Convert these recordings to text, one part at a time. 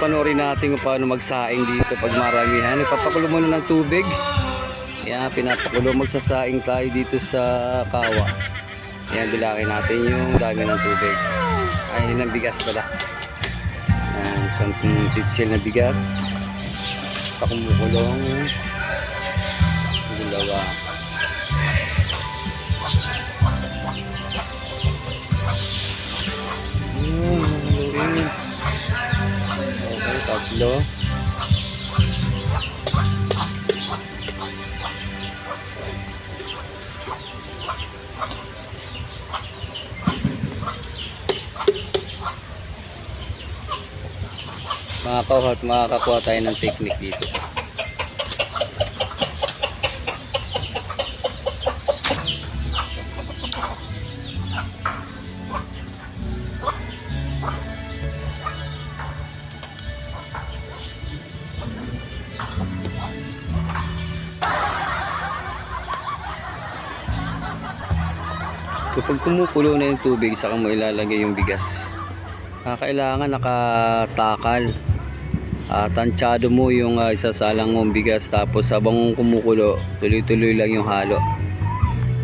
panoorin natin kung paano magsaing dito pag maramihan. Ipapakulo muna ng tubig. Yan, pinapakulo. Magsasaing tayo dito sa kawa. Yan, bilangin natin yung dami ng tubig. Ay, ng bigas pala. Yan, isang pitsil na bigas. Sa kumukulong. Dalawa. Makakakuha at makakakuha tayo ng technique dito. Kapag kumukulo na yung tubig, saka mo ilalagay yung bigas. Ah, kailangan nakatakal. Ah, tansyado mo yung ah, isasalang mong bigas tapos habang kumukulo, tuloy-tuloy lang yung halo.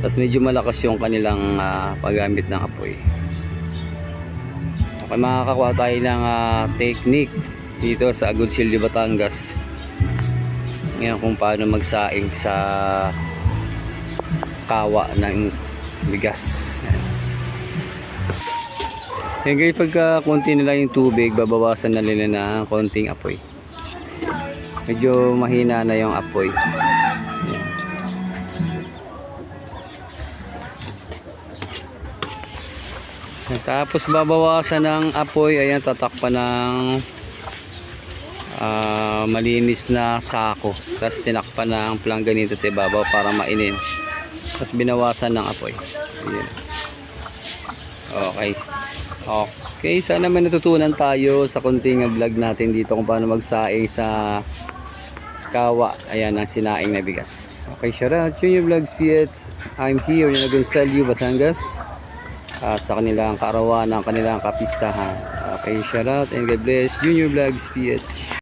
Tapos medyo malakas yung kanilang ah, paggamit ng apoy. Okay, makakakuha tayo ng ah, technique dito sa Agoncillo, Batangas. Ngayon kung paano magsaing sa kawa ng bigas. Yan guys, pagka konti nila yung tubig, babawasan na nila ng konting apoy. Medyo mahina na yung apoy. Yan. Tapos babawasan ng apoy, ayan tatakpan ng ah, malinis na sako. Tapos tinakpan ng planggana ganito sa ibabaw para mainin. Tapos binawasan ng apoy. Ayan. Okay. Okay, sana may natutunan tayo sa konting vlog natin dito kung paano magsaing sa kawa. Ayan ang sinaing na bigas. Okay, shout out Junior Vlogs PH. I'm here in Agoncillo, Batangas. At sa kanilang kaarawan ng kanilang kapistahan. Okay, shout out and God bless Junior Vlogs PH.